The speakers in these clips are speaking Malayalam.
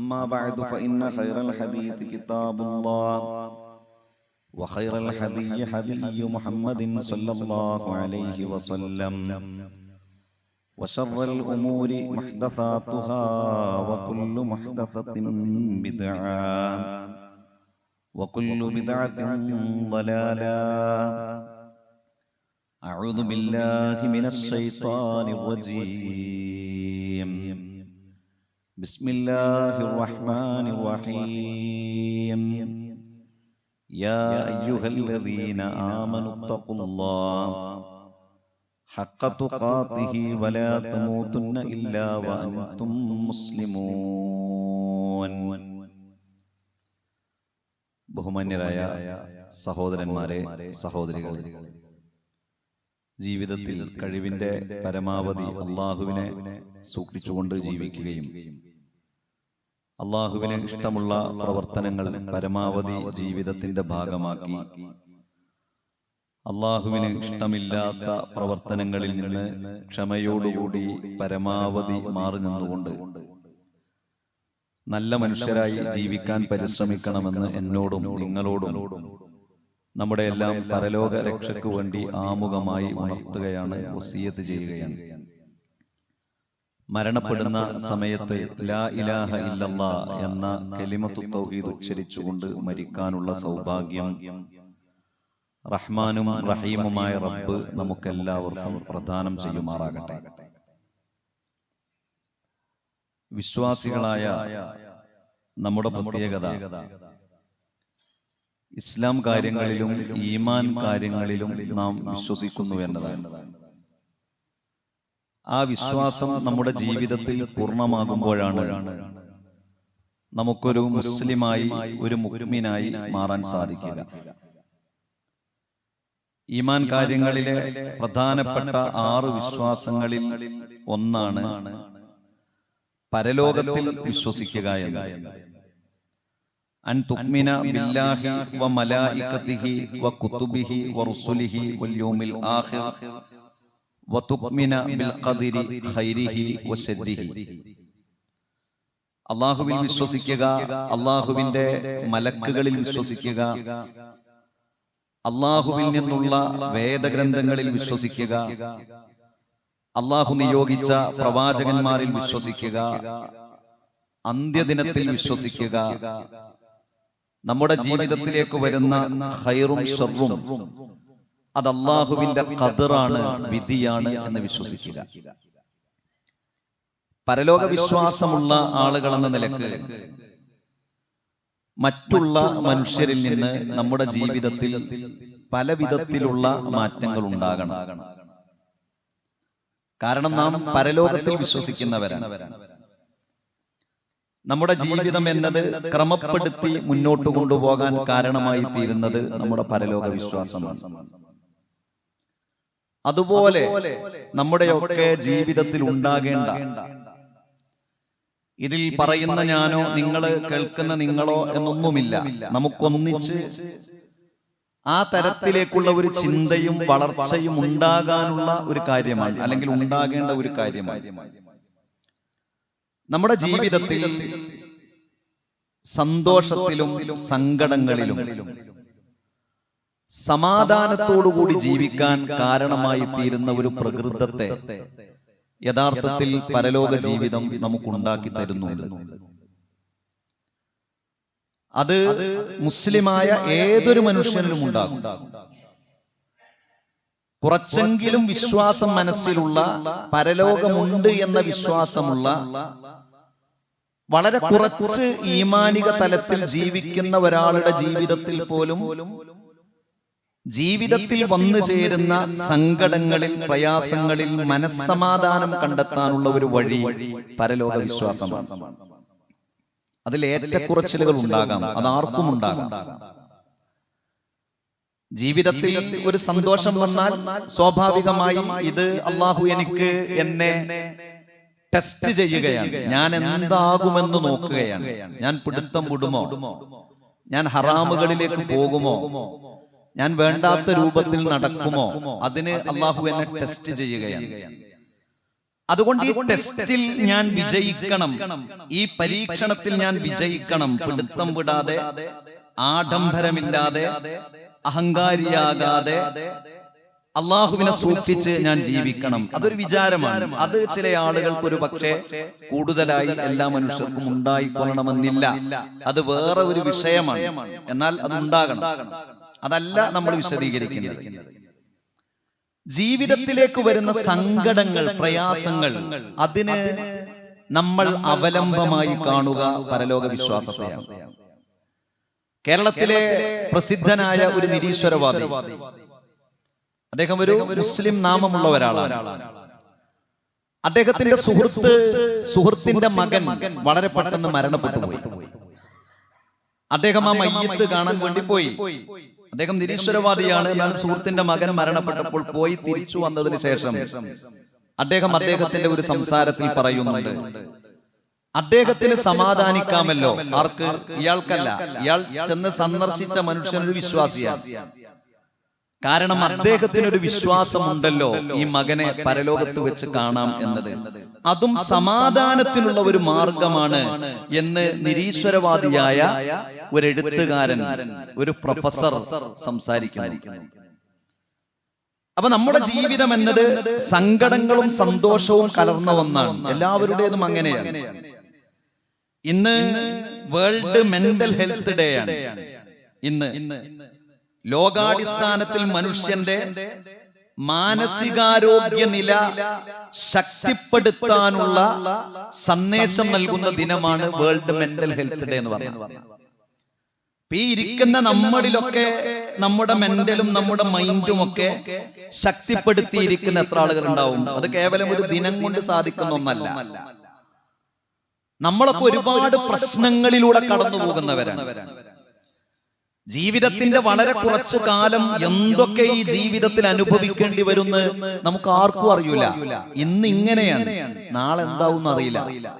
أما بعد فإن خير الحديث كتاب الله. وخير الحدي حدي محمد صلى الله عليه وسلم. وشر الأمور محدثاتها وكل محدثة بدعة. وكل بدعة ضلالة. أعوذ بالله من الشيطان الرجيم. بسم الله الرحمن الرحيم يا أيها الذين آمنوا اتقوا الله حق تقاته ولا تموتن إلا وأنتم مسلمون ബഹുമാന്യരായ സഹോദരന്മാരെ സഹോദരികളെ ജീവിതത്തിൽ കഴിവിന്റെ പരമാവധി അള്ളാഹുവിനെ സൂക്ഷിച്ചുകൊണ്ട് ജീവിക്കുകയും അള്ളാഹുവിന് ഇഷ്ടമുള്ള പ്രവർത്തനങ്ങൾ പരമാവധി ജീവിതത്തിന്റെ ഭാഗമാക്കി. അള്ളാഹുവിന് ഇഷ്ടമില്ലാത്ത പ്രവർത്തനങ്ങളിൽ നിന്ന് ക്ഷമയോടുകൂടി പരമാവധി മാറി നിന്നുകൊണ്ട്. നല്ല മനുഷ്യരായി ജീവിക്കാൻ പരിശ്രമിക്കണമെന്ന് എന്നോടും നിങ്ങളോടും നമ്മുടെ എല്ലാം പരലോക രക്ഷയ്ക്ക് വേണ്ടി ആമുഖമായി ഉണർത്തുകയാണ് വസീയത്ത് ചെയ്യുകയാണ്. മരണപ്പെടുന്ന സമയത്ത് ലാ ഇലാഹ ഇല്ലല്ലാ എന്ന കലിമത്തു തൗഹീദ് ഉച്ചരിച്ചുകൊണ്ട് മരിക്കാനുള്ള സൗഭാഗ്യം റഹ്മാനും റഹീമുമായ റബ്ബ് നമുക്കെല്ലാവർക്കും പ്രദാനം ചെയ്യുമാറാകട്ടെ. വിശ്വാസികളായ നമ്മുടെ പ്രത്യേകത ഇസ്ലാം കാര്യങ്ങളിലും ഈമാൻ കാര്യങ്ങളിലും നാം വിശ്വസിക്കുന്നു എന്നതാണ്. ആ വിശ്വാസം നമ്മുടെ ജീവിതത്തിൽ പൂർണമാകുമ്പോഴാണ്. നമുക്കൊരു മുസ്ലിമായി ഒരു മുഗ്മിനായി മാറാൻ സാധിക്കുക ഈമാൻ കാര്യങ്ങളിലെ പ്രധാനപ്പെട്ട ആറ് വിശ്വാസങ്ങളിൽ ഒന്നാണ് പരലോകത്തിൽ വിശ്വസിക്കുക എന്ന് അൻ തുക്മിന ബില്ലാഹി വ മലായികതിഹി വ കുതുബിഹി വ റുസുലിഹി വൽ യൗമിൽ ആഖിർ. അള്ളാഹുവിൽ വിശ്വസിക്കുക അള്ളാഹുവിന്റെ മലക്കുകളിൽ വിശ്വസിക്കുക. അള്ളാഹുവിൽ നിന്നുള്ള വേദഗ്രന്ഥങ്ങളിൽ വിശ്വസിക്കുക. അള്ളാഹു നിയോഗിച്ച പ്രവാചകന്മാരിൽ വിശ്വസിക്കുക. അന്ത്യദിനത്തിൽ വിശ്വസിക്കുക. നമ്മുടെ ജീവിതത്തിലേക്ക് വരുന്ന ഹൈറും ഷർറും. അത് അള്ളാഹുവിന്റെ കതിറാണ് വിധിയാണ് എന്ന് വിശ്വസിക്കുക. പരലോക വിശ്വാസമുള്ള ആളുകൾ എന്ന നിലയ്ക്ക് മറ്റുള്ള മനുഷ്യരിൽ നിന്ന് നമ്മുടെ ജീവിതത്തിൽ പല വിധത്തിലുള്ള മാറ്റങ്ങൾ ഉണ്ടാകണം. കാരണം നാം പരലോകത്തിൽ വിശ്വസിക്കുന്നവരാണ്. നമ്മുടെ ജീവിതം എന്നത് ക്രമപ്പെടുത്തി മുന്നോട്ട് കൊണ്ടുപോകാൻ കാരണമായി തീരുന്നത് നമ്മുടെ പരലോക വിശ്വാസമാണ്. അതുപോലെ നമ്മുടെയൊക്കെ ജീവിതത്തിൽ ഉണ്ടാകേണ്ട. ഇതിൽ പറയുന്ന ഞാനോ നിങ്ങൾ കേൾക്കുന്ന നിങ്ങളോ എന്നൊന്നുമില്ല. നമുക്കൊന്നിച്ച് ആ തരത്തിലേക്കുള്ള ഒരു ചിന്തയും വളർച്ചയും ഉണ്ടാകാനുള്ള ഒരു കാര്യമാണ് അല്ലെങ്കിൽ ഉണ്ടാകേണ്ട ഒരു കാര്യമാണ്. നമ്മുടെ ജീവിതത്തിൽ സന്തോഷത്തിലും സങ്കടങ്ങളിലും സമാധാനത്തോടുകൂടി ജീവിക്കാൻ കാരണമായി തീരുന്ന ഒരു പ്രകൃതത്തെ യഥാർത്ഥത്തിൽ പരലോക ജീവിതം നമുക്കുണ്ടാക്കി തരുന്നുണ്ട്. അത് മുസ്ലിമായ ഏതൊരു മനുഷ്യനിലും ഉണ്ടാകും. കുറച്ചെങ്കിലും വിശ്വാസം മനസ്സിലുള്ള പരലോകമുണ്ട് എന്ന വിശ്വാസമുള്ള വളരെ കുറച്ച് ഈമാനിക തലത്തിൽ ജീവിക്കുന്ന ഒരാളുടെ ജീവിതത്തിൽ പോലും ജീവിതത്തിൽ വന്നു ചേരുന്ന സങ്കടങ്ങളിൽ പ്രയാസങ്ങളിൽ മനസ്സമാധാനം കണ്ടെത്താനുള്ള ഒരു വഴി പരലോക വിശ്വാസമാണ് അതിൽ ഏറ്റക്കുറച്ചിലുകൾ ഉണ്ടാകാം. അത് ആർക്കും ഉണ്ടാകാം. ജീവിതത്തിൽ ഒരു സന്തോഷം വന്നാൽ സ്വാഭാവികമായി ഇത് അള്ളാഹു എനിക്ക് എന്നെ ടെസ്റ്റ് ചെയ്യുകയാണ്. ഞാൻ എന്താകുമെന്ന് നോക്കുകയാണ്. ഞാൻ പിടുത്തം വിടുമോ? ഞാൻ ഹറാമുകളിലേക്ക് പോകുമോ? ഞാൻ വേണ്ടാത്ത രൂപത്തിൽ നടക്കുമോ? അതിന് അള്ളാഹു എന്നെ ടെസ്റ്റ് ചെയ്യുകയാണ്. അതുകൊണ്ട് ഈ ടെസ്റ്റിൽ ഞാൻ വിജയിക്കണം. ഈ പരീക്ഷണത്തിൽ ഞാൻ വിജയിക്കണം. പിടുത്തം വിടാതെ ആഡംബരമില്ലാതെ അഹങ്കാരിയാകാതെ അള്ളാഹുവിനെ സൂക്ഷിച്ച് ഞാൻ ജീവിക്കണം. അതൊരു വിചാരമാണ്. അത് ചില ആളുകൾക്ക് ഒരു പക്ഷേ കൂടുതലായി എല്ലാ മനുഷ്യർക്കും ഉണ്ടായിക്കൊള്ളണമെന്നില്ല. അത് വേറെ ഒരു വിഷയമാണ്. എന്നാൽ അത് ഉണ്ടാകണം. അതല്ല നമ്മൾ വിശദീകരിക്കുന്നത്. ജീവിതത്തിലേക്ക് വരുന്ന സങ്കടങ്ങൾ പ്രയാസങ്ങൾ അതിന് നമ്മൾ അവലംബമായി കാണുക പരലോക വിശ്വാസത്തെയാണ്. കേരളത്തിലെ പ്രസിദ്ധനായ ഒരു നിരീശ്വരവാദി. അദ്ദേഹം ഒരു മുസ്ലിം നാമമുള്ള ഒരാളാണ് അദ്ദേഹത്തിന്റെ സുഹൃത്ത് സുഹൃത്തിന്റെ മകൻ വളരെ പെട്ടെന്ന് മരണപ്പെട്ടു പോയി അദ്ദേഹം ആ മയ്യത്ത് കാണാൻ വേണ്ടി പോയി. അദ്ദേഹം നിരീശ്വരവാദിയാണ്. എന്നാലും സുഹൃത്തിന്റെ മകൻ മരണപ്പെട്ടപ്പോൾ പോയി തിരിച്ചു വന്നതിന് ശേഷം അദ്ദേഹം അദ്ദേഹത്തിന്റെ ഒരു സംസാരത്തിൽ പറയുന്നുണ്ട്. അദ്ദേഹത്തിന് സമാധാനിക്കാമല്ലോ. ആർക്ക്? ഇയാൾക്കല്ല. ഇയാൾ ചെന്ന് സന്ദർശിച്ച മനുഷ്യനൊരു വിശ്വാസിയാണ്. കാരണം അദ്ദേഹത്തിന് ഒരു വിശ്വാസമുണ്ടല്ലോ ഈ മകനെ പരലോകത്ത് വെച്ച് കാണാം എന്നത്. അതും സമാധാനത്തിനുള്ള ഒരു മാർഗമാണ് എന്ന് നിരീശ്വരവാദിയായ ഒരു എഴുത്തുകാരൻ ഒരു പ്രൊഫസർ സംസാരിക്കുന്നു. അപ്പൊ നമ്മുടെ ജീവിതം എന്നത് സങ്കടങ്ങളും സന്തോഷവും കലർന്ന ഒന്നാണ്. എല്ലാവരുടേതും അങ്ങനെയാണ്. ഇന്ന് വേൾഡ് മെന്റൽ ഹെൽത്ത് ഡേ ആണ്. ഇന്ന് ലോകാടിസ്ഥാനത്തിൽ മനുഷ്യന്റെ മാനസികാരോഗ്യ നില ശക്തിപ്പെടുത്താനുള്ള സന്ദേശം നൽകുന്ന ദിനമാണ് വേൾഡ് മെന്റൽ ഹെൽത്ത് ഡേ എന്ന് പറയുന്നത് ഈ ഇരിക്കുന്ന നമ്മളിലൊക്കെ നമ്മുടെ മെന്റലും നമ്മുടെ മൈൻഡും ഒക്കെ ശക്തിപ്പെടുത്തിയിരിക്കുന്ന എത്ര ആളുകൾ ഉണ്ടാവും? അത് കേവലം ഒരു ദിനം കൊണ്ട് സാധിക്കുന്ന ഒന്നല്ല. നമ്മളൊക്കെ ഒരുപാട് പ്രശ്നങ്ങളിലൂടെ കടന്നു പോകുന്നവരാണ് ജീവിതത്തിന്റെ വളരെ കുറച്ചു കാലം എന്തൊക്കെ ഈ ജീവിതത്തിൽ അനുഭവിക്കേണ്ടി വരുന്ന് നമുക്ക് ആർക്കും അറിയൂല ഇന്ന് ഇങ്ങനെയാണ്. നാളെ എന്താവും അറിയില്ല.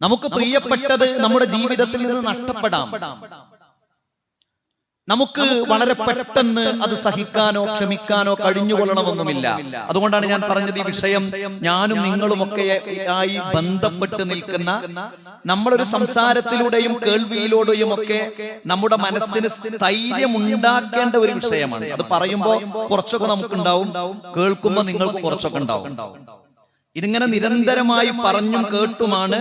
നമുക്ക് പ്രിയപ്പെട്ടത് നമ്മുടെ ജീവിതത്തിൽ നിന്ന് നഷ്ടപ്പെടാം. നമുക്ക് വളരെ പെട്ടെന്ന് അത് സഹിക്കാനോ ക്ഷമിക്കാനോ കഴിഞ്ഞുകൊള്ളണമെന്നുമില്ല. അതുകൊണ്ടാണ് ഞാൻ പറഞ്ഞത് ഈ വിഷയം ഞാനും നിങ്ങളും ഒക്കെ ആയി ബന്ധപ്പെട്ട് നിൽക്കുന്ന നമ്മളൊരു സംസാരത്തിലൂടെയും കേൾവിയിലൂടെയും ഒക്കെ നമ്മുടെ മനസ്സിന് സ്ഥൈര്യം ഉണ്ടാക്കേണ്ട ഒരു വിഷയമാണ്. അത് പറയുമ്പോൾ കുറച്ചൊക്കെ നമുക്കുണ്ടാവും. കേൾക്കുമ്പോൾ നിങ്ങൾക്ക് കുറച്ചൊക്കെ ഉണ്ടാവും. ഇതിങ്ങനെ നിരന്തരമായി പറഞ്ഞും കേട്ടുമാണ്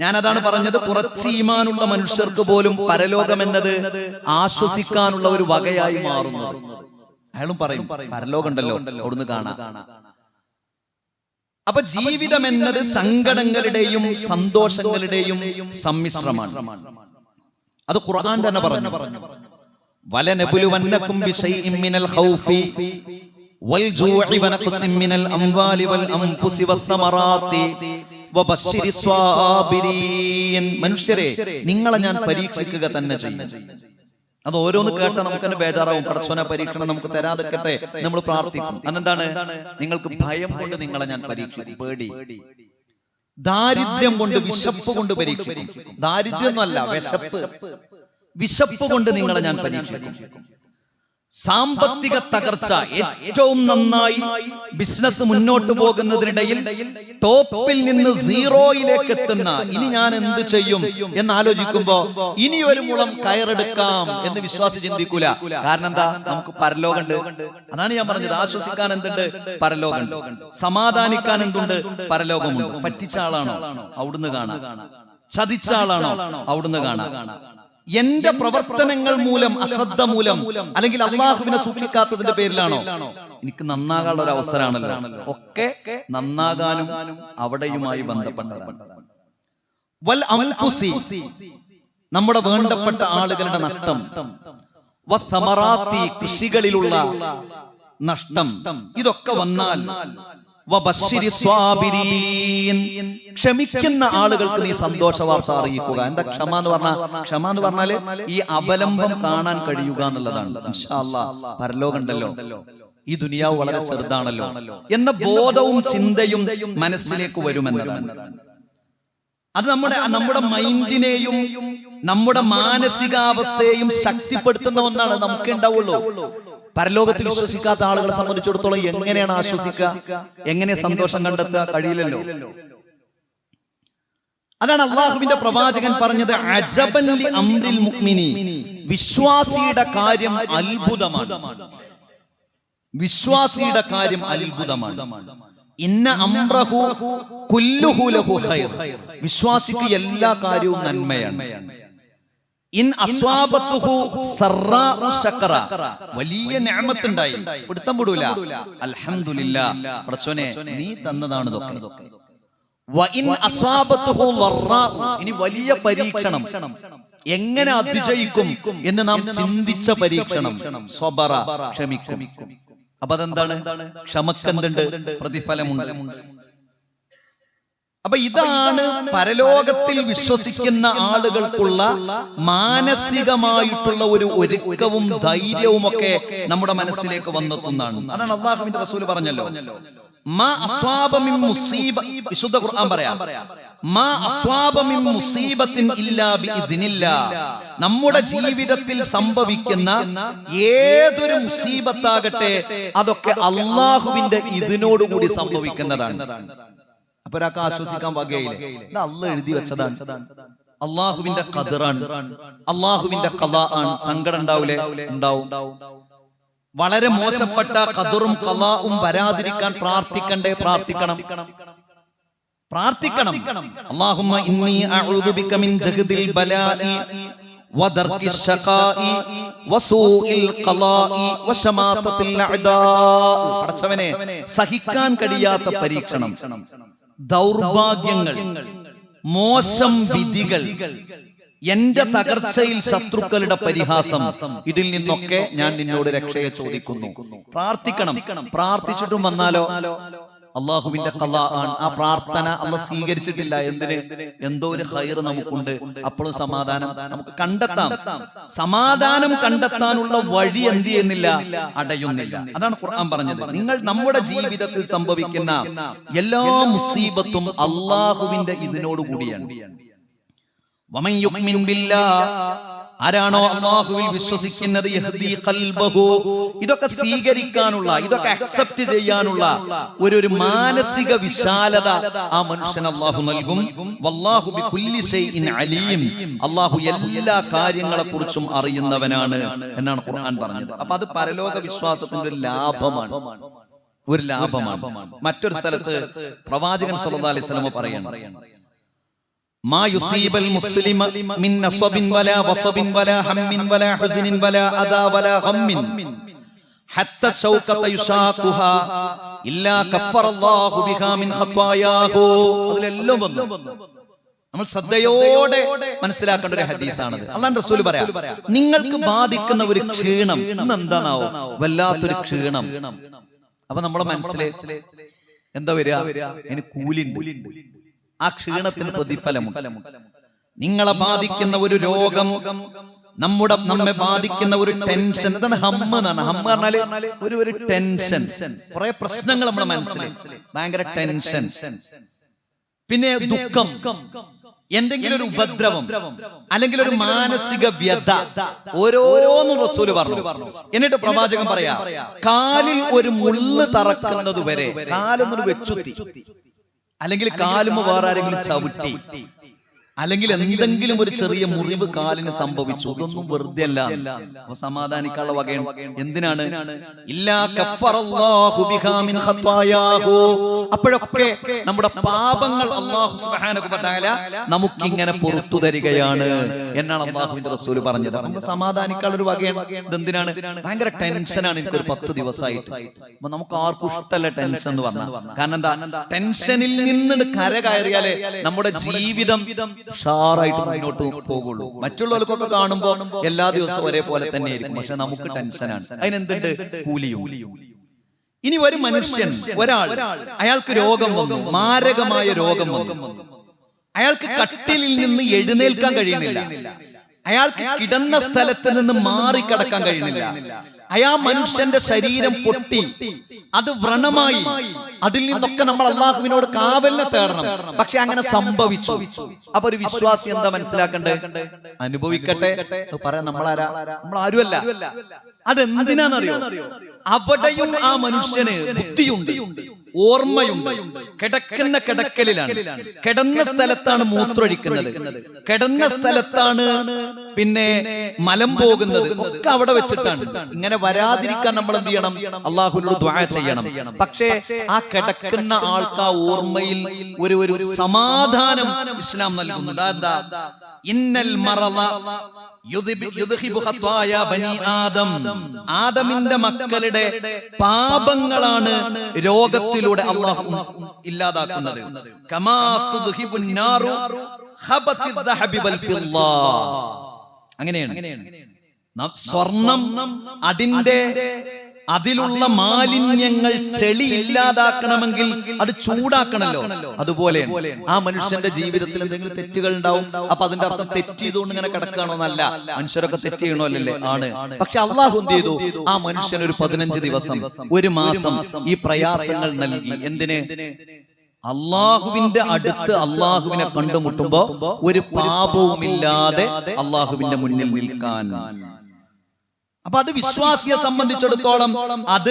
ഞാനതാണ് പറഞ്ഞത് കുറച്ച് ഈമാനുള്ള മനുഷ്യർക്ക് പോലും പരലോകം എന്നത് ആശ്വസിക്കാനുള്ള ഒരു വകയായി മാറുന്നത്. അയാളും പറയും പരലോകം ഉണ്ടല്ലോ അവിടുന്ന് കാണാം. അപ്പൊ ജീവിതം എന്നത് സങ്കടങ്ങളുടെയും സന്തോഷങ്ങളുടെയും സമ്മിശ്രമാണ്. അത് ഖുർആൻ തന്നെ പറഞ്ഞു. വലനബുലുവന്നക്കും ബിശൈഇം മിനൽ ഖൗഫി വൽ ജൂഇ വനഖ്സിൻ മിനൽ അംവാലി വൽ അൻഫുസി വത്തമറാത്തി മനുഷ്യരെ നിങ്ങളെ ഞാൻ പരീക്ഷിക്കുക തന്നെ ചെയ്യും. അത് ഓരോന്ന് കേട്ട നമുക്ക് തന്നെ ബേജാറാവും. പടച്ചോന പരീക്ഷണം നമുക്ക് തരാതിക്കട്ടെ നമ്മൾ പ്രാർത്ഥിക്കും. അന്നെന്താണ്? നിങ്ങൾക്ക് ഭയം കൊണ്ട് നിങ്ങളെ ഞാൻ പരീക്ഷിക്കും. പേടി. ദാരിദ്ര്യം കൊണ്ട് വിശപ്പ് കൊണ്ട് പരീക്ഷിക്കും. ദാരിദ്ര്യമൊന്നുമല്ല വിശപ്പ്. വിശപ്പ് കൊണ്ട് നിങ്ങളെ ഞാൻ പരീക്ഷിക്കും. സാമ്പത്തിക തകർച്ച ഏറ്റവും നന്നായി ബിസിനസ് മുന്നോട്ട് പോകുന്നതിനിടയിൽ ടോപ്പിൽ നിന്ന് സീറോയിലേക്ക് എത്തുന്ന ഇനി ഞാൻ എന്ത് ചെയ്യും എന്ന് ആലോചിക്കുമ്പോ ഇനി ഒരു മുളം കയറെടുക്കാം എന്ന് വിശ്വാസി ചിന്തിക്കൂല കാരണം എന്താ നമുക്ക് പരലോകമുണ്ട്. അതാണ് ഞാൻ പറഞ്ഞത്. ആശ്വസിക്കാൻ എന്തുണ്ട്? പരലോകമുണ്ട്. സമാധാനിക്കാൻ എന്തുണ്ട്? പരലോകമുണ്ട്. പറ്റിച്ച ആളാണോ? അവിടുന്ന് കാണാം. ചതിച്ച ആളാണോ? അവിടുന്ന് കാണാം. എന്റെ പ്രവർത്തനങ്ങൾ മൂലം അശ്രദ്ധ മൂലം അല്ലെങ്കിൽ അള്ളാഹുവിനെ സൂക്ഷിക്കാത്തതിന്റെ പേരിലാണോ? എനിക്ക് നന്നാകാനുള്ള ഒരു അവസരമാണല്ലോ. ഒക്കെ നന്നാകാനും അവിടെയുമായി ബന്ധപ്പെട്ടതാണ്. വൽ അംഫുസി. നമ്മുടെ വേണ്ടപ്പെട്ട ആളുകളുടെ നഷ്ടം. കൃഷികളിലുള്ള നഷ്ടം. ഇതൊക്കെ വന്നാൽ. ക്ഷമിക്കുന്ന ആളുകൾക്ക് നീ സന്തോഷ വാർത്ത അറിയിക്കുക. എന്താ ക്ഷമ എന്ന് പറഞ്ഞാൽ? ക്ഷമ എന്ന് പറഞ്ഞാൽ ഈ അവലംബം കാണാൻ കഴിയുക എന്നുള്ളതാണ്. പരലോകണ്ടല്ലോ. ഈ ദുനിയാവ് വളരെ ചെറുതാണല്ലോ. എന്ന ബോധവും ചിന്തയും മനസ്സിലേക്ക് വരുമെന്നതാണ്. അത് നമ്മുടെ നമ്മുടെ മൈൻഡിനെയും നമ്മുടെ മാനസികാവസ്ഥയെയും ശക്തിപ്പെടുത്തുന്ന ഒന്നാണ് നമുക്ക് ഉണ്ടാവുള്ളൂ പരലോകത്തിൽ വിശ്വസിക്കാത്ത ആളുകളെ സംബന്ധിച്ചിടത്തോളം എങ്ങനെയാണ് ആശ്വസിക്കുക? എങ്ങനെ സന്തോഷം കണ്ടെത്തുക കഴിയില്ലല്ലോ? അതാണ് അള്ളാഹുവിന്റെ പ്രവാചകൻ പറഞ്ഞത് അജബൻ മുഅ്മിനി വിശ്വാസിയുടെ കാര്യം അത്ഭുതമാണ്. വിശ്വാസിയുടെ കാര്യം അത്ഭുതമാണ്. ഇന്ന അംറഹു കുല്ലുഹു ലഹു വിശ്വാസിക്ക് എല്ലാ കാര്യവും നന്മയാണ്. വലിയ നിഅമത്തുണ്ടായി പിടുത്തം വിടൂല. അൽഹംദുലില്ലാ. പ്രച്ചോനെ നീ തന്നതാണ് ഇതൊക്കെ. ഇനി വലിയ പരീക്ഷണം. എങ്ങനെ അതിജയിക്കും എന്ന് നാം ചിന്തിച്ച പരീക്ഷണം. സ്വബറ ക്ഷമിക്കും. അപ്പൊ അതെന്താണ് ക്ഷമക്കെന്തുണ്ട്? പ്രതിഫലമുണ്ട്. അപ്പൊ ഇതാണ് പരലോകത്തിൽ വിശ്വസിക്കുന്ന ആളുകൾക്കുള്ള മാനസികമായിട്ടുള്ള ഒരു ഒരുക്കവും ധൈര്യവും ഒക്കെ നമ്മുടെ മനസ്സിലേക്ക് വന്നെത്തുന്നതാണ്. അതാണ് അള്ളാഹുവിന്റെ റസൂൽ പറഞ്ഞല്ലോ. വിശുദ്ധ ഖുർആൻ പറയാം. നമ്മുടെ ജീവിതത്തിൽ സംഭവിക്കുന്ന ഏതൊരു മുസീബത്താകട്ടെ അതൊക്കെ അള്ളാഹുവിന്റെ ഇതിനോടുകൂടി സംഭവിക്കുന്നതാണ്. അപ്പൊ ഒരാൾക്ക് ആശ്വസിക്കാൻ വകയില്ല ഇത് അള്ള എഴുതി വെച്ചതാണ്. അള്ളാഹുവിന്റെ കതിറാണ് അള്ളാഹുവിന്റെ കഥ ആണ്. സങ്കടം ഉണ്ടാവൂലേ? ഉണ്ടാവും. വളരെ മോശപ്പെട്ട കതിറും കലാവും വരാതിരിക്കാൻ പ്രാർത്ഥിക്കണ്ടേ? പ്രാർത്ഥിക്കണം. പ്രാർത്ഥിക്കണം. അള്ളാഹുമ്മ ഇന്നി അഊദു ബിക മിൻ ജഹദിൽ ബലാഇ വദർക്കി ശഖാഇ വസൂഇൽ ഖലാഇ വശമാതത്തിൽ അഅദാ പടച്ചവനെ സഹിക്കാൻ കഴിയാത്ത പരീക്ഷണം. ദൗർഭാഗ്യങ്ങൾ മോശം വിധികൾ എന്റെ തകർച്ചയിൽ ശത്രുക്കളുടെ പരിഹാസം. ഇതിൽ നിന്നൊക്കെ ഞാൻ നിന്നോട് രക്ഷയെ ചോദിക്കുന്നു. പ്രാർത്ഥിക്കണം. പ്രാർത്ഥിച്ചിട്ടും വന്നാലോ? അള്ളാഹുവിന്റെ കല ആണ് ആ പ്രാർത്ഥന അള്ള സ്വീകരിച്ചിട്ടില്ല. എന്തിന്? എന്തോ ഒരു ഹൈർ നമുക്കുണ്ട്. അപ്പോഴും സമാധാനം നമുക്ക് കണ്ടെത്താം. സമാധാനം കണ്ടെത്താനുള്ള വഴി എന്ത് ചെയ്യുന്നില്ല? അടയുന്നില്ല. അതാണ് ഖുർആൻ പറഞ്ഞത്. നിങ്ങൾ നമ്മുടെ ജീവിതത്തിൽ സംഭവിക്കുന്ന എല്ലാ മുസീബത്തും അള്ളാഹുവിന്റെ ഇതിനോട് കൂടിയാണ് ആരാണോ അള്ളാഹുവിൽ വിശ്വസിക്കുന്നത്? ഇതൊക്കെ സ്വീകരിക്കാനുള്ള ഇതൊക്കെ അക്സെപ്റ്റ് ചെയ്യാനുള്ള ഒരു ഒരു മാനസിക വിശാലത ആ മനുഷ്യൻ അള്ളാഹു നൽകും. അലീം. അള്ളാഹു എല്ലാ കാര്യങ്ങളെ കുറിച്ചും അറിയുന്നവനാണ് എന്നാണ് ഖുർആൻ പറഞ്ഞത്. അപ്പൊ അത് പരലോക വിശ്വാസത്തിന്റെ ഒരു ലാഭമാണ്. ഒരു ലാഭമാണ്. മറ്റൊരു സ്ഥലത്ത് പ്രവാചകൻ സല്ലല്ലാഹു അലൈഹി വസല്ലം പറയാണ് ما يصيب المسلم من نصب ولا وصب ولا هم ولا حزن ولا أذى ولا غم حتى الشوكة يشاقها إلا كفر الله بها من خطاياه അതിലെല്ലാം വന്നു നമ്മൾ ശ്രദ്ധയോടെ മനസ്സിലാക്കേണ്ട ഒരു ഹദീത്താണത് അള്ളാൻ റസൂൽ പറയാം നിങ്ങൾക്ക് ബാധിക്കുന്ന ഒരു ക്ഷീണം ഇന്ന് എന്താണാവോ വല്ലാത്തൊരു ക്ഷീണം അപ്പൊ നമ്മുടെ മനസ്സിലെ എന്താ വരിക അതിന് കൂലിണ്ട് ആ ക്ഷീണത്തിന് പ്രതിഫലമുണ്ട്. നിങ്ങളെ ബാധിക്കുന്ന ഒരു രോഗം നമ്മുടെ നമ്മെ ബാധിക്കുന്ന ഒരു ടെൻഷൻ. എന്താണ് ഹമ്മ എന്നാണ് ഹമ്മ പറഞ്ഞാൽ ഒരു ഒരു ടെൻഷൻ. കുറെ പ്രശ്നങ്ങൾ നമ്മുടെ മനസ്സിൽ ഭയങ്കര ടെൻഷൻ. പിന്നെ ദുഃഖം. എന്തെങ്കിലും ഒരു ഉപദ്രവം അല്ലെങ്കിൽ ഒരു മാനസിക വ്യത ഓരോന്നും റസൂൽ പറഞ്ഞു. എന്നിട്ട് പ്രവാചകൻ പറയാ കാലിൽ ഒരു മുള്ള് തറക്കുന്നത് വരെ കാലൊന്നൊരു വെച്ചുത്തി. അല്ലെങ്കിൽ കാലുമ വേറെ ആരെങ്കിലും ചവിട്ടി. അല്ലെങ്കിൽ എന്തെങ്കിലും ഒരു ചെറിയ മുറിവ് കാലിന് സംഭവിച്ചു. ഇതൊന്നും വെറുതെ അല്ല. അപ്പൊ സമാധാനിക്കാനുള്ള വകയാണ് എന്തിനാണ്? ഇല്ലാ അപ്പോഴൊക്കെ നമ്മുടെ പാപങ്ങൾ അള്ളാഹു സുബ്ഹാനഹു നമുക്കിങ്ങനെ പുറത്തു തരികയാണ് എന്നാണ് അള്ളാഹുവിന്റെ റസൂൽ പറഞ്ഞത്. നമുക്ക് സമാധാനിക്കാനുള്ള ഒരു വകയാണ്. ഇതെന്തിനാണ്? ഭയങ്കര ടെൻഷനാണ് എനിക്ക് ഒരു പത്ത് ദിവസമായിട്ട്. അപ്പൊ നമുക്ക് ആർക്കും ഇഷ്ടമല്ല ടെൻഷൻ എന്ന് പറഞ്ഞാൽ. കാരണം എന്താ? ടെൻഷനിൽ നിന്ന് കര കയറിയാലേ നമ്മുടെ ജീവിതം ഉഷാറായിട്ട് മുന്നോട്ട് പോകുള്ളൂ. മറ്റുള്ളവർക്കൊക്കെ കാണുമ്പോൾ എല്ലാ ദിവസവും ഒരേപോലെ തന്നെ ആയിരിക്കും പക്ഷെ നമുക്ക് ടെൻഷനാണ് അതിനെന്തുണ്ട്? കൂലിയും. ഇനി ഒരു മനുഷ്യൻ ഒരാൾ അയാൾക്ക് രോഗം വന്നു മാരകമായ രോഗം വന്നു. അയാൾക്ക് കട്ടിലിൽ നിന്ന് എഴുന്നേൽക്കാൻ കഴിയുന്നില്ല. അയാൾക്ക് കിടന്ന സ്ഥലത്ത് നിന്ന് മാറിക്കടക്കാൻ കഴിയുന്നില്ല. അയാ മനുഷ്യന്റെ ശരീരം പൊട്ടി. അത് വ്രണമായി. അതിൽ നിന്നൊക്കെ നമ്മൾ അള്ളാഹുവിനോട് കാവലിനെ തേടണം. പക്ഷെ അങ്ങനെ സംഭവിച്ചു. അപ്പൊ ഒരു വിശ്വാസി എന്താ മനസ്സിലാക്കണ്ടേ? അനുഭവിക്കട്ടെ. പറയാം പറയാൻ നമ്മളാരാ നമ്മൾ ആരുമല്ല അതെന്തിനാന്നറിയോ അവിടെയും ആ മനുഷ്യന് ബുദ്ധിയുണ്ട് ഓർമ്മയുണ്ട്. കിടക്കുന്ന കിടക്കലിലാണ്. കിടന്ന സ്ഥലത്താണ് മൂത്രൊഴിക്കുന്നത് കിടന്ന സ്ഥലത്താണ് പിന്നെ മലം പോകുന്നത്. ഒക്കെ അവിടെ വെച്ചിട്ടാണ്. ഇങ്ങനെ വരാതിരിക്കാൻ നമ്മൾ എന്ത് ചെയ്യണം? അള്ളാഹുവിനോട് ദ്വാ ചെയ്യണം. പക്ഷേ ആ കിടക്കുന്ന ആൾക്ക് ആ ഓർമ്മയിൽ ഒരു ഒരു സമാധാനം ഇസ്ലാം നൽകുന്നുണ്ട്. എന്താ ഇന്നൽ മറള ആദമിന്റെ മക്കളുടെ പാപങ്ങളാണ് രോഗത്തിലൂടെ അള്ളാഹു ഇല്ലാതാക്കുന്നത്. അങ്ങനെയാണ്. സ്വർണം അതിന്റെ അതിലുള്ള മാലിന്യങ്ങൾ ചെളി ഇല്ലാതാക്കണമെങ്കിൽ അത് ചൂടാക്കണല്ലോ. അതുപോലെ ആ മനുഷ്യന്റെ ജീവിതത്തിൽ എന്തെങ്കിലും തെറ്റുകൾ ഉണ്ടാവും അപ്പൊ അതിന്റെ അർത്ഥം തെറ്റ് ചെയ്തുകൊണ്ട് ഇങ്ങനെ കിടക്കുകയാണോന്നല്ല മനുഷ്യരൊക്കെ തെറ്റ് ചെയ്യണോ അല്ലല്ലേ ആണ്. പക്ഷെ അള്ളാഹു എന്ത് ചെയ്തു? ആ മനുഷ്യൻ ഒരു പതിനഞ്ച് ദിവസം ഒരു മാസം ഈ പ്രയാസങ്ങൾ നൽകി. എന്തിന്? അള്ളാഹുവിന്റെ അടുത്ത് അള്ളാഹുവിനെ കണ്ടുമുട്ടുമ്പോ ഒരു പാപവുമില്ലാതെ അള്ളാഹുവിന്റെ മുന്നിൽ നിൽക്കാൻ. അപ്പൊ അത് വിശ്വാസിയെ സംബന്ധിച്ചിടത്തോളം അത്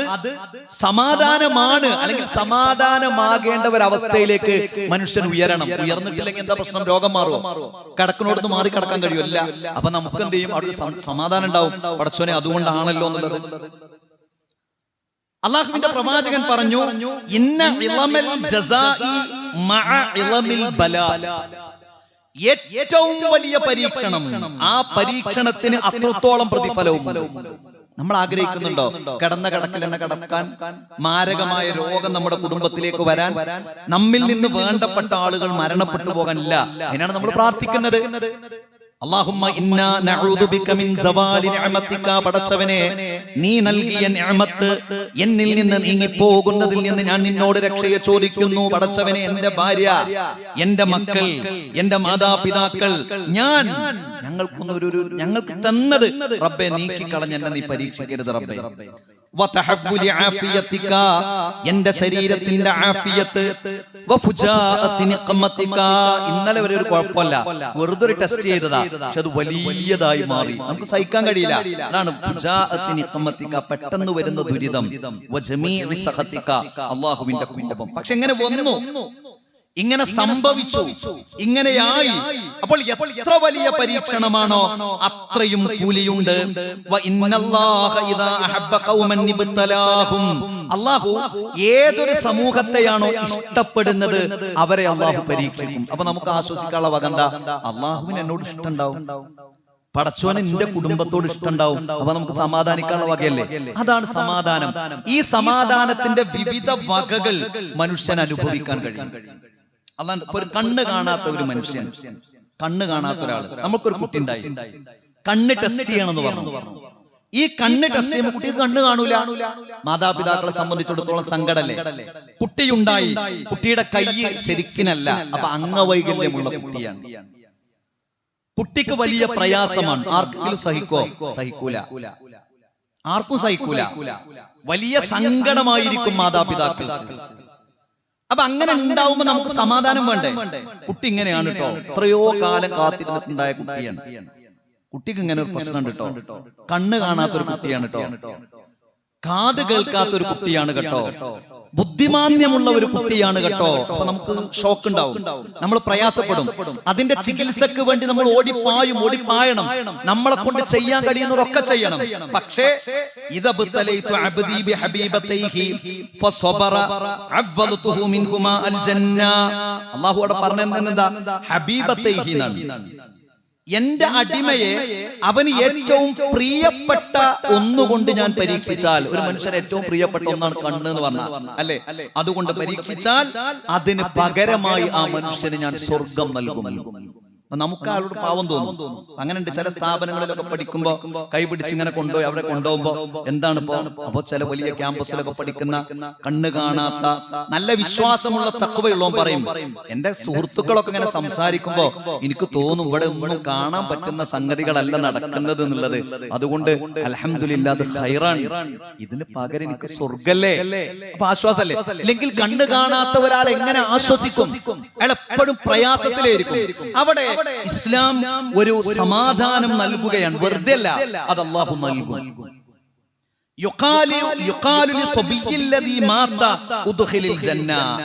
സമാധാനമാണ് അല്ലെങ്കിൽ സമാധാനമാകേണ്ട ഒരു അവസ്ഥയിലേക്ക് മനുഷ്യൻ ഉയരണം. ഉയർന്നിട്ടില്ലെങ്കിൽ എന്താ പ്രശ്നം? രോഗം മാറുമോ കിടക്കുന്നോടത്ത് മാറി കിടക്കാൻ കഴിയുമല്ല അപ്പൊ നമുക്ക് എന്ത് ചെയ്യും? അവിടെ സമാധാനം ഉണ്ടാവും പടച്ചോനെ അതുകൊണ്ടാണല്ലോ എന്നുള്ളത്. അള്ളാഹുവിന്റെ പ്രവാചകൻ പറഞ്ഞു ഇന്ന ഇളമൽ ജസാഇ മഅ ഇളമിൽ ബലാ. ഏറ്റവും വലിയ പരീക്ഷണം. ആ പരീക്ഷണത്തിന് അത്രത്തോളം പ്രതിഫലവും നമ്മൾ ആഗ്രഹിക്കുന്നുണ്ടോ? കടന്ന കടക്കൽ തന്നെ കടക്കാൻ മാരകമായ രോഗം നമ്മുടെ കുടുംബത്തിലേക്ക് വരാൻ നമ്മിൽ നിന്ന് വേണ്ടപ്പെട്ട ആളുകൾ മരണപ്പെട്ടു പോകാനില്ല. അതിനാണ് നമ്മൾ പ്രാർത്ഥിക്കുന്നത്. അല്ലാഹുമ്മ ഇന്നാ നഊദു ബിക മിൻ സവാലി നിഅമതിക പടച്ചവനെ നീ നൽകിയ നിഅമത്ത് എന്നിൽ നിന്ന് നീങ്ങി പോകുന്നതിൽ നിന്ന് ഞാൻ നിന്നോട് രക്ഷയെ ചോദിക്കുന്നു പടച്ചവനെ എന്റെ ഭാര്യ എന്റെ മക്കൾ എന്റെ മാതാപിതാക്കൾ ഞാൻ ഞങ്ങൾക്കൊന്നും ഒരു ഒരു- ഞങ്ങൾക്ക് തന്നത് റബ്ബെ നീക്കി കളഞ്ഞെന്നെ നീ പരീക്ഷിക്കരുത് റബ്ബെ. എന്റെ ശരീരത്തിന്റെ ആഫിയത്ത്. ഇന്നലെ വരെ ഒരു കുഴപ്പമല്ല. വെറുതെ ഒരു ടെസ്റ്റ് ചെയ്തതാ. പക്ഷെ അത് വലിയതായി മാറി. നമുക്ക് സഹിക്കാൻ കഴിയില്ല. അതാണ് പെട്ടെന്ന് വരുന്ന ദുരിതം. അള്ളാഹുവിന്റെ കോപം പക്ഷെ എങ്ങനെ വന്നു. ഇങ്ങനെ സംഭവിച്ചു. ഇങ്ങനെയായി. അപ്പോൾ എത്ര വലിയ പരീക്ഷണമാണോ അത്രയും കൂലിയുണ്ട്. അള്ളാഹു ഏതൊരു സമൂഹത്തെയാണോ ഇഷ്ടപ്പെടുന്നത് അവരെ അള്ളാഹു പരീക്ഷിക്കും. അപ്പൊ നമുക്ക് ആശ്വസിക്കാനുള്ള വകന്ത അള്ളാഹുവിന് എന്നോട് ഇഷ്ടമുണ്ടാവും. പടച്ചോൻ എന്റെ കുടുംബത്തോട് ഇഷ്ടമുണ്ടാവും. അപ്പൊ നമുക്ക് സമാധാനിക്കാനുള്ള വകയല്ലേ? അതാണ് സമാധാനം. ഈ സമാധാനത്തിന്റെ വിവിധ വകകൾ മനുഷ്യൻ അനുഭവിക്കാൻ കഴിയും. അല്ലാണ്ട് ഇപ്പൊ ഒരു കണ്ണ് കാണാത്ത ഒരു മനുഷ്യൻ. കണ്ണ് കാണാത്ത ഒരാൾ നമുക്കൊരു കുട്ടി ഉണ്ടായി കണ്ണ് ടെസ്റ്റ് ചെയ്യണം എന്ന് പറഞ്ഞു. ഈ കണ്ണ് ടെസ്റ്റ് ചെയ്യുമ്പോൾ കുട്ടിക്ക് കണ്ണ് കാണൂല മാതാപിതാക്കളെ സംബന്ധിച്ചിടത്തോളം സങ്കടല്ലേ? കുട്ടിയുണ്ടായി. കുട്ടിയുടെ കൈ ശരിക്കിനല്ല. അപ്പൊ അംഗവൈകല്യമുള്ള കുട്ടിയാണ്. കുട്ടിക്ക് വലിയ പ്രയാസമാണ് ആർക്കെങ്കിലും സഹിക്കോ സഹിക്കൂല. ആർക്കും സഹിക്കൂല. വലിയ സങ്കടമായിരിക്കും മാതാപിതാക്കൾക്ക്. അപ്പൊ അങ്ങനെ ഉണ്ടാവുമ്പോ നമുക്ക് സമാധാനം വേണ്ടേ? കുട്ടി ഇങ്ങനെയാണ് കേട്ടോ എത്രയോ കാലം കാത്തിരുന്നിട്ടുണ്ടായ കുട്ടിയാണ്. കുട്ടിക്ക് ഇങ്ങനെ ഒരു പ്രശ്നം കേട്ടോ കണ്ണ് കാണാത്തൊരു കുട്ടിയാണ് കേട്ടോ കാത് കേൾക്കാത്തൊരു കുട്ടിയാണ് കേട്ടോ. ബുദ്ധിമാന്യമുള്ള ഒരു കുട്ടിയാണ് കേട്ടോ. അപ്പൊ നമുക്ക് ഷോക്ക് ഉണ്ടാവും. നമ്മൾ പ്രയാസപ്പെടും. അതിന്റെ ചികിത്സക്ക് വേണ്ടി നമ്മൾ ഓടിപ്പായും ഓടിപ്പായണം നമ്മളെ കൊണ്ട് ചെയ്യാൻ കഴിയുന്നതൊക്കെ ചെയ്യണം. പക്ഷേ അള്ളാഹു അവിടെ പറഞ്ഞത് എന്താ? ഹബീബതൈഹി എന്നാണ് എന്റെ അടിമയെ അവന് ഏറ്റവും പ്രിയപ്പെട്ട ഒന്നുകൊണ്ട് ഞാൻ പരീക്ഷിച്ചാൽ ഒരു മനുഷ്യന് ഏറ്റവും പ്രിയപ്പെട്ട ഒന്നാണ് കണ്ണ് എന്ന് പറഞ്ഞാൽ. അല്ലെ? അതുകൊണ്ട് പരീക്ഷിച്ചാൽ അതിന് പകരമായി ആ മനുഷ്യന് ഞാൻ സ്വർഗം നൽകും. നമുക്ക് ആളോട് പാവം തോന്നും. അങ്ങനെ ഉണ്ട് ചില സ്ഥാപനങ്ങളിലൊക്കെ പഠിക്കുമ്പോ കൈ പിടിച്ച് ഇങ്ങനെ കൊണ്ടുപോയി അവിടെ കൊണ്ടുപോകുമ്പോ എന്താണ് ഇപ്പോ? അപ്പൊ ചില വലിയ ക്യാമ്പസിലൊക്കെ പഠിക്കുന്ന കണ്ണ് കാണാത്ത നല്ല വിശ്വാസമുള്ള തക്കവയുള്ളവൻ പറയും എന്റെ സുഹൃത്തുക്കളൊക്കെ ഇങ്ങനെ സംസാരിക്കുമ്പോ എനിക്ക് തോന്നും ഇവിടെ ഒന്നും കാണാൻ പറ്റുന്ന സംഗതികളല്ല നടക്കുന്നത് എന്നുള്ളത്. അതുകൊണ്ട് അലഹമില്ല ഹൈറാണ്. ഇതിന് പകരം എനിക്ക് സ്വർഗല്ലേ അപ്പൊ ആശ്വാസല്ലേ? അല്ലെങ്കിൽ കണ്ണ് കാണാത്ത ഒരാൾ എങ്ങനെ ആശ്വസിക്കും? അയാൾ എപ്പോഴും പ്രയാസത്തിലായിരിക്കും. അവിടെ ഇസ്ലാം ഒരു സമാധാനം നൽകുകയാണ്. വെറുതെ അല്ല അത് അള്ളാഹു നൽകും.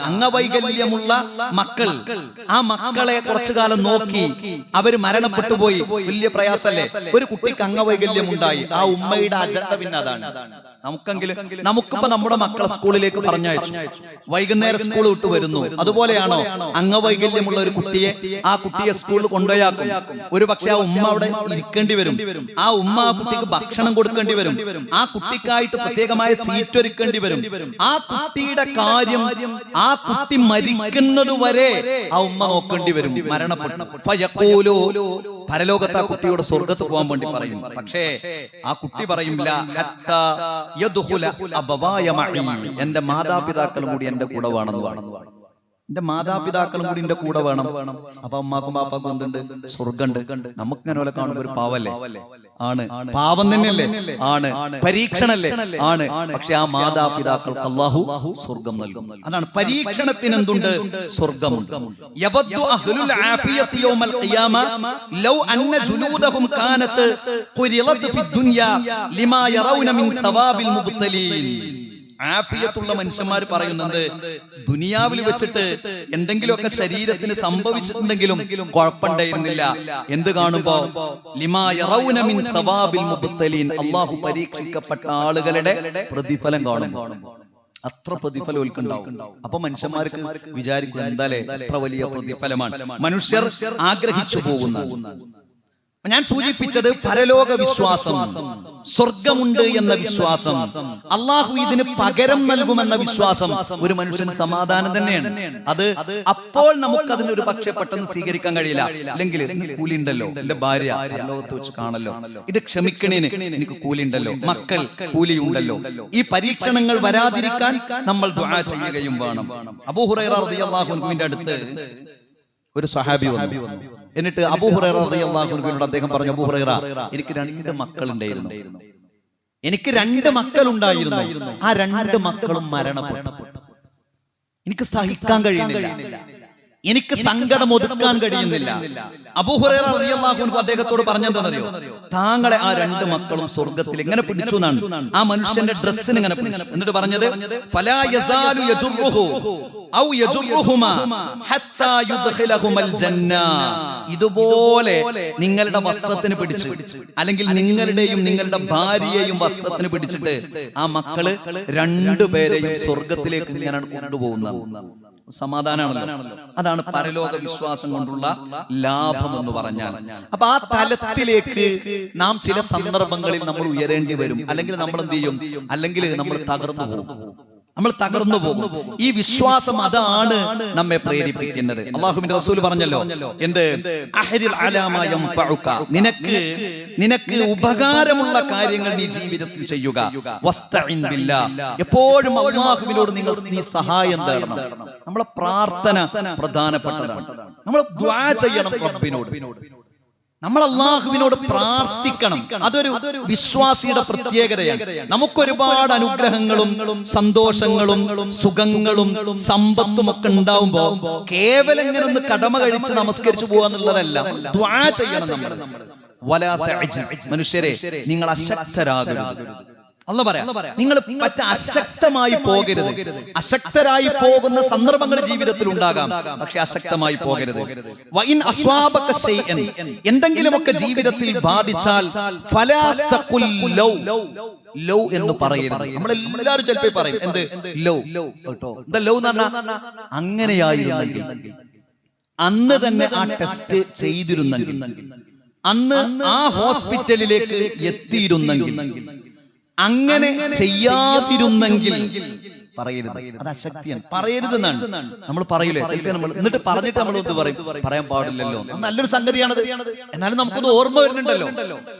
അംഗവൈകല്യമുള്ള മക്കൾ. ആ മക്കളെ കുറച്ചു കാലം നോക്കി. അവർ മരണപ്പെട്ടു പോയി വലിയ പ്രയാസല്ലേ? ഒരു കുട്ടിക്ക് അംഗവൈകല്യം ഉണ്ടായി. ആ ഉമ്മയുടെ അജണ്ട പിന്നെ അതാണ് നമുക്കെങ്കിലും നമുക്കിപ്പോ നമ്മുടെ മക്കളെ സ്കൂളിലേക്ക് പറഞ്ഞയച്ചു. വൈകുന്നേരം സ്കൂൾ വിട്ട് വരുന്നു അതുപോലെയാണോ? അംഗവൈകല്യമുള്ള ഒരു കുട്ടിയെ ആ കുട്ടിയെ സ്കൂളിൽ കൊണ്ടുപോയാക്കും. ഒരു പക്ഷെ ആ ഉമ്മ അവിടെ ഇരിക്കേണ്ടി വരും. ആ ഉമ്മ ആ കുട്ടിക്ക് ഭക്ഷണം കൊടുക്കേണ്ടി വരും. ആ കുട്ടിക്കായിട്ട് പ്രത്യേകമായ സീറ്റ് ഒരുക്കേണ്ടി വരും. ആ കുട്ടിയുടെ കാര്യം ആ കുട്ടി മരിക്കുന്നത് വരെ ആ ഉമ്മ നോക്കേണ്ടി വരും. മരണപ്പെട്ടു. പരലോകത്ത് ആ കുട്ടിയോട് സ്വർഗത്ത് പോകാൻ വേണ്ടി പറയും. പക്ഷേ ആ കുട്ടി പറയില്ല. എന്റെ മാതാപിതാക്കളും കൂടി എന്റെ കൂടെ വേണമെന്ന് പറയും. എന്റെ മാതാപിതാക്കളും കൂടി എന്റെ കൂടെ വേണം. അപ്പൊ അമ്മാക്കും പാപ്പാക്കും എന്തുണ്ട്? സ്വർഗണ്ട് നമുക്ക് ഇങ്ങനെ പോലെ കാണുമ്പോ ഒരു പാവല്ലേ? ആണ്. പാവം തന്നെയല്ലേ? ആണ്. പരീക്ഷണല്ലേ? ആണ്. പക്ഷെ ആ മാതാപിതാക്കൾക്ക് അള്ളാഹു സ്വർഗം നൽകും. അതാണ് പരീക്ഷണത്തിന് എന്തുണ്ട്? സ്വർഗമുണ്ട് യറൗന മിൻ ആഫിയത്തുള്ള മനുഷ്യന്മാർ പറയുന്നത് ദുനിയാവിൽ വെച്ചിട്ട് എന്തെങ്കിലുമൊക്കെ ശരീരത്തിന് സംഭവിച്ചിട്ടുണ്ടെങ്കിലും കുഴപ്പമുണ്ടായിരുന്നില്ല. എന്ത് കാണുമ്പോ? അള്ളാഹു പരീക്ഷിക്കപ്പെട്ട ആളുകളുടെ പ്രതിഫലം കാണും അത്ര പ്രതിഫലം ഓൽക്കുണ്ടാവും. അപ്പൊ മനുഷ്യന്മാർക്ക് വിചാരിക്കും എന്താലേ എത്ര വലിയ പ്രതിഫലമാണ്. മനുഷ്യർ ആഗ്രഹിച്ചു പോകുന്ന ഞാൻ സൂചിപ്പിച്ചത് പരലോക വിശ്വാസം സ്വർഗമുണ്ട് എന്ന വിശ്വാസം. അള്ളാഹു ഇതിന് പകരം നൽകുമെന്ന വിശ്വാസം ഒരു മനുഷ്യന് സമാധാനം തന്നെയാണ്. അത് അപ്പോൾ നമുക്ക് അതിന് ഒരു പക്ഷെ പെട്ടെന്ന് സ്വീകരിക്കാൻ കഴിയില്ല. അല്ലെങ്കിൽ കൂലി ഉണ്ടല്ലോ എന്റെ ഭാര്യ പരലോകത്ത് വെച്ച് കാണല്ലോ. ഇത് ക്ഷമിക്കണേന് എനിക്ക് കൂലി ഉണ്ടല്ലോ മക്കൾ കൂലിയുണ്ടല്ലോ. ഈ പരീക്ഷണങ്ങൾ വരാതിരിക്കാൻ നമ്മൾ ദുആ ചെയ്യുകയും വേണം. അബൂഹുറൈറ റളിയല്ലാഹു അൻഹുവിന്റെ അടുത്ത് ഒരു സഹാബി വന്നു. എന്നിട്ട് അബൂഹുറയുടെ അദ്ദേഹം പറഞ്ഞു അബൂഹുറ എനിക്ക് രണ്ട് മക്കൾ ഉണ്ടായിരുന്നു എനിക്ക് രണ്ട് മക്കൾ ഉണ്ടായിരുന്നു ആ രണ്ട് മക്കളും മരണപ്പെട്ടു. എനിക്ക് സഹിക്കാൻ കഴിയുന്നില്ല. എനിക്ക് സങ്കടം ഒതുക്കാൻ കഴിയുന്നില്ല. അദ്ദേഹത്തോട് പറഞ്ഞെന്താണെന്നറിയോ താങ്കളെ ആ രണ്ട് മക്കളും സ്വർഗത്തിൽ എങ്ങനെ പിടിച്ചു എന്നാണ് ആ മനുഷ്യന്റെ ഡ്രസ്സിന് ഇങ്ങനെ പിടിച്ചു. എന്നിട്ട് പറഞ്ഞത് ഇതുപോലെ നിങ്ങളുടെ വസ്ത്രത്തിന് പിടിച്ച് അല്ലെങ്കിൽ നിങ്ങളുടെയും നിങ്ങളുടെ ഭാര്യയെയും വസ്ത്രത്തിന് പിടിച്ചിട്ട് ആ മക്കൾ രണ്ടുപേരെയും സ്വർഗത്തിലേക്ക് ഇങ്ങനെ കൊണ്ടുപോകുന്നത് സമാധാനമാണല്ലോ. അതാണ് പരലോക വിശ്വാസം കൊണ്ടുള്ള ലാഭം എന്ന് പറഞ്ഞാൽ. അപ്പൊ ആ തലത്തിലേക്ക് നാം ചില സന്ദർഭങ്ങളിൽ നമ്മൾ ഉയരേണ്ടി വരും. അല്ലെങ്കിൽ നമ്മൾ എന്ത് ചെയ്യും? അല്ലെങ്കിൽ നമ്മൾ തകർന്നു പോകും. നമ്മൾ തകർന്നു പോകും. ഈ വിശ്വാസം അതാണ് നമ്മെ പ്രേരിപ്പിക്കുന്നത്. അള്ളാഹുബിന്റെ റസൂൽ പറഞ്ഞല്ലോ എന്ത്. നിനക്ക് നിനക്ക് ഉപകാരമുള്ള കാര്യങ്ങൾ നീ ജീവിതത്തിൽ ചെയ്യുക. എപ്പോഴും അള്ളാഹുവിനോട് നിങ്ങൾ നീ സഹായം തേടണം. നമ്മളെ പ്രാർത്ഥന പ്രധാനപ്പെട്ടതാണ്. നമ്മൾ ദ്വാ ചെയ്യണം റബ്ബിനോട്. നമ്മൾ അള്ളാഹുവിനോട് പ്രാർത്ഥിക്കണം. അതൊരു വിശ്വാസിയുടെ പ്രത്യേകതയാണ്. നമുക്കൊരുപാട് അനുഗ്രഹങ്ങളും സന്തോഷങ്ങളും സുഖങ്ങളും സമ്പത്തും ഒക്കെ ഉണ്ടാവുമ്പോ കേവലം ഇങ്ങനെ ഒന്ന് കടമ കഴിച്ച് നമസ്കരിച്ചു പോവാന്നുള്ളതല്ല. ദ്വാ ചെയ്യണം നമ്മൾ. മനുഷ്യരെ നിങ്ങൾ അശക്തരാകരുത്. അല്ല പറയാം നിങ്ങൾ പറ്റ അശക്തമായി പോകരുത്. അശക്തരായി പോകുന്ന സന്ദർഭങ്ങൾ ജീവിതത്തിൽ ഉണ്ടാകാം. പക്ഷെ അശക്തമായി പോകരുത്. വൈൻ അസ്വാബക ശൈഅൻ എന്തെങ്കിലുമൊക്കെ ജീവിതത്തിൽ ബാധിച്ചാൽ ലൗ. എന്ന് പറയരുത്. നമ്മളെല്ലാവരും ചിലപ്പോൾ പറയും എന്ത് ലൗ? കേട്ടോ. എന്താ ലൗ എന്ന് പറഞ്ഞാൽ അങ്ങനെയായിരുന്നെങ്കിൽ. അന്ന് തന്നെ ആ ടെസ്റ്റ് ചെയ്തിരുന്നെങ്കിൽ. അന്ന് ആ ഹോസ്പിറ്റലിലേക്ക് എത്തിയിരുന്നെങ്കിൽ. അങ്ങനെ ചെയ്യാതിരുന്നെങ്കിൽ പറയരുത്. അത് അശക്തിയാണ്. പറയരുത് എന്നാണ് നമ്മൾ പറയില്ലേ ചിലപ്പോൾ നമ്മൾ എന്നിട്ട് പറഞ്ഞിട്ട് നമ്മൾ എന്ത് പറയും? പറയാൻ പാടില്ലല്ലോ. നല്ലൊരു സംഗതിയാണത്. എന്നാലും നമുക്കത് ഓർമ്മ വരുന്നുണ്ടല്ലോ.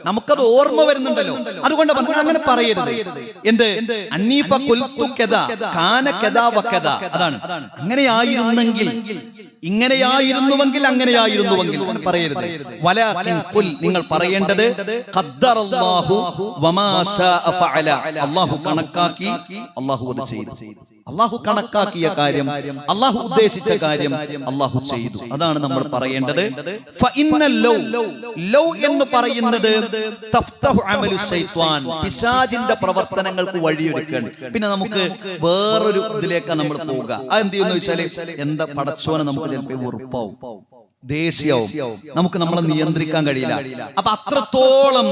നമുക്കത് ഓർമ്മ വരുന്നുണ്ടല്ലോ. അതുകൊണ്ട് പറഞ്ഞു അങ്ങനെ പറയരുത്. എന്ത്? അന്നീഫ. അതാണ്. അങ്ങനെയായിരുന്നെങ്കിൽ ഇങ്ങനെയായിരുന്നുവെങ്കിൽ അങ്ങനെയായിരുന്നുവെങ്കിൽ അങ്ങനെ പറയരുത്. വലാഖിൻ നിങ്ങൾ പറയേണ്ടത് ഖദ്ദറല്ലാഹു വമാ ഫഅല. അല്ലാഹു കണക്കാക്കി അല്ലാഹു അത് ചെയ്തു. അള്ളാഹു കണക്കാക്കിയ കാര്യം അള്ളാഹു ഉദ്ദേശിച്ച കാര്യം അള്ളാഹു ചെയ്തു. അതാണ് നമ്മൾ പറയേണ്ടത്. ലൗ. എന്ന് പറയുന്നത് പിശാചിന്റെ പ്രവർത്തനങ്ങൾക്ക് വഴിയൊരുക്കേണ്ടത് പിന്നെ നമുക്ക് വേറൊരു ഇതിലേക്കാണ് നമ്മൾ പോവുക. അത് എന്ത് ചെയ്യുന്ന വെച്ചാൽ എന്താ പടച്ചോനെ നമുക്ക് ചിലപ്പോൾ വെറുപ്പാവും ദേഷ്യവും നമുക്ക് നമ്മളെ നിയന്ത്രിക്കാൻ കഴിയില്ല. അപ്പൊ അത്രത്തോളം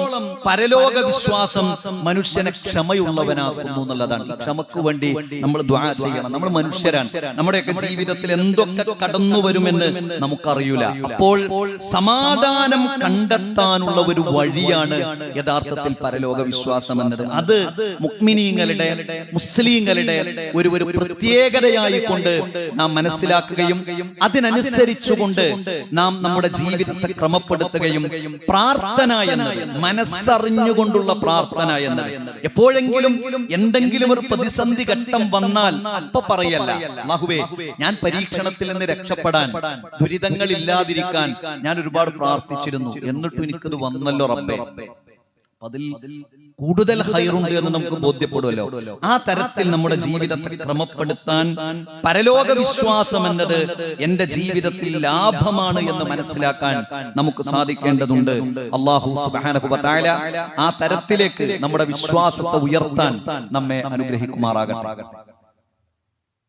പരലോക വിശ്വാസം മനുഷ്യനെ ക്ഷമയുള്ളവനാക്കുന്നു എന്നുള്ളതാണ്. ക്ഷമക്ക് വേണ്ടി നമ്മൾ ദ്വാ ചെയ്യണം. നമ്മൾ മനുഷ്യരാണ്. നമ്മുടെയൊക്കെ ജീവിതത്തിൽ എന്തൊക്കെ കടന്നു വരുമെന്ന് നമുക്കറിയില്ല. അപ്പോൾ സമാധാനം കണ്ടെത്താനുള്ള ഒരു വഴിയാണ് യഥാർത്ഥത്തിൽ പരലോക വിശ്വാസം എന്നത്. അത് മുക്മിനീങ്ങളുടെ മുസ്ലിങ്ങളുടെ ഒരു ഒരു പ്രത്യേകതയായി കൊണ്ട് നാം മനസ്സിലാക്കുകയും അതിനനുസരിച്ചുകൊണ്ട് നാം നമ്മുടെ ജീവിതത്തെ ക്രമപ്പെടുത്തുകയും പ്രാർത്ഥന എന്നത് മനസ്സറിഞ്ഞുകൊണ്ടുള്ള പ്രാർത്ഥന എന്നത്. എപ്പോഴെങ്കിലും എന്തെങ്കിലും ഒരു പ്രതിസന്ധി ഘട്ടം വന്നാൽ അപ്പൊ പറയല്ല അല്ലാഹുവേ ഞാൻ പരീക്ഷണത്തിൽ നിന്ന് രക്ഷപ്പെടാൻ ദുരിതങ്ങൾ ഇല്ലാതിരിക്കാൻ ഞാൻ ഒരുപാട് പ്രാർത്ഥിച്ചിരുന്നു. എന്നിട്ടും എനിക്കത് വന്നല്ലോ റബ്ബേ. അതിൽ കൂടുതൽ ഹൈറുണ്ട് എന്ന് നമുക്ക് ബോധ്യപ്പെടുമല്ലോ ആ തരത്തിൽ നമ്മുടെ ജീവിതത്തെ ക്രമപ്പെടുത്താൻ പരലോക വിശ്വാസം എന്നത് എന്റെ ജീവിതത്തിൽ ലാഭമാണ് എന്ന് മനസ്സിലാക്കാൻ നമുക്ക് സാധിക്കേണ്ടതുണ്ട്. അള്ളാഹു വ ആ തരത്തിലേക്ക് നമ്മുടെ വിശ്വാസത്തെ ഉയർത്താൻ നമ്മെ അനുഗ്രഹിക്കുമാറാകട്ടെ.